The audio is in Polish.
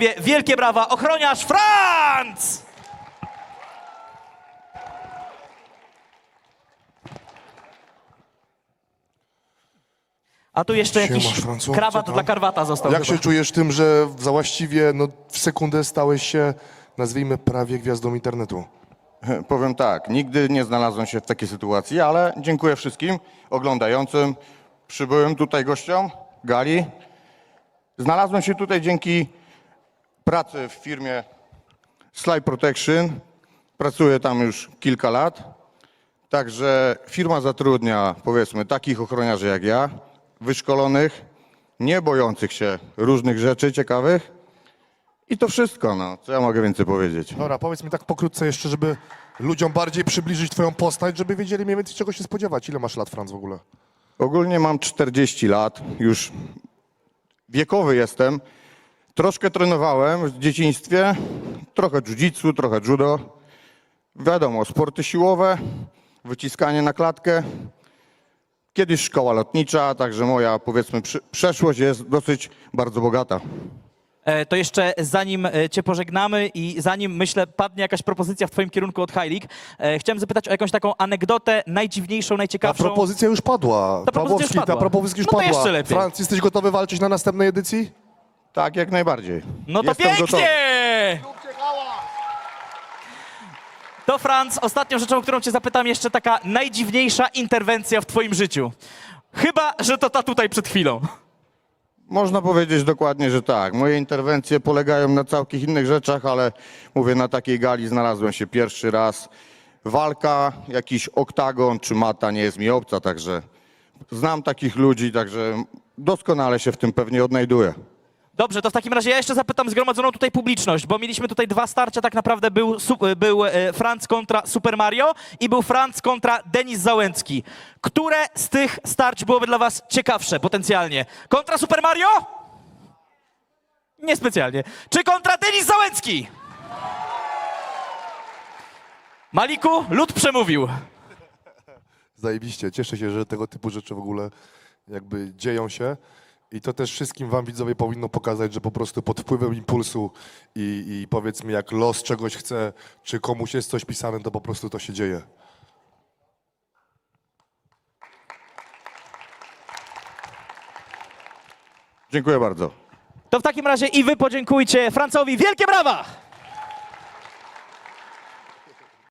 Wie- Wielkie brawa, ochroniarz Franz! A tu jeszcze Siemasz, jakiś Francu, krawat co tam? dla Karwata został. Jak chyba. się czujesz tym, że za właściwie no, w sekundę stałeś się, nazwijmy, prawie gwiazdą internetu? Powiem tak, nigdy nie znalazłem się w takiej sytuacji, ale dziękuję wszystkim oglądającym. Przybyłem tutaj gościom gali. Znalazłem się tutaj dzięki pracy w firmie Slide Protection. Pracuję tam już kilka lat. Także firma zatrudnia, powiedzmy, takich ochroniarzy jak ja, wyszkolonych, nie bojących się różnych rzeczy ciekawych. I to wszystko, no. Co ja mogę więcej powiedzieć? Dobra, powiedz mi tak pokrótce jeszcze, żeby ludziom bardziej przybliżyć twoją postać, żeby wiedzieli mniej więcej czego się spodziewać. Ile masz lat, Franz, w ogóle? Ogólnie mam 40 lat, już wiekowy jestem. Troszkę trenowałem w dzieciństwie, trochę jiu-jitsu, trochę judo. Wiadomo, sporty siłowe, wyciskanie na klatkę. Kiedyś szkoła lotnicza, także moja, powiedzmy, przeszłość jest dosyć bardzo bogata. E, To jeszcze zanim e, cię pożegnamy i zanim, myślę, padnie jakaś propozycja w twoim kierunku od League, e, chciałem zapytać o jakąś taką anegdotę najdziwniejszą, Ta najciekawszą. propozycja już padła. Ta propozycja już Pawłowski, padła. ta propozycja już No to padła. jeszcze lepiej. Franz, jesteś gotowy walczyć na następnej edycji? Tak, jak najbardziej. No to Jestem pięknie! To Franz, ostatnią rzeczą, o którą cię zapytam, jeszcze taka najdziwniejsza interwencja w twoim życiu. Chyba, że to ta tutaj przed chwilą. Można powiedzieć dokładnie, że tak. Moje interwencje polegają na całkiem innych rzeczach, ale mówię, na takiej gali znalazłem się pierwszy raz. Walka, jakiś oktagon czy mata nie jest mi obca, także znam takich ludzi, także doskonale się w tym pewnie odnajduję. Dobrze, to w takim razie ja jeszcze zapytam zgromadzoną tutaj publiczność, bo mieliśmy tutaj dwa starcia, tak naprawdę był, su- był e, Franz kontra Super Mario i był Franz kontra Denis Załęcki. Które z tych starć byłoby dla was ciekawsze potencjalnie? Kontra Super Mario? Niespecjalnie. Czy kontra Denis Załęcki? Maliku, lud przemówił. Zajebiście. Cieszę się, że tego typu rzeczy w ogóle jakby dzieją się. I to też wszystkim wam widzowie powinno pokazać, że po prostu pod wpływem impulsu i, i powiedzmy jak los czegoś chce, czy komuś jest coś pisane, to po prostu to się dzieje. Dziękuję bardzo. To w takim razie i wy podziękujcie Francowi. Wielkie brawa!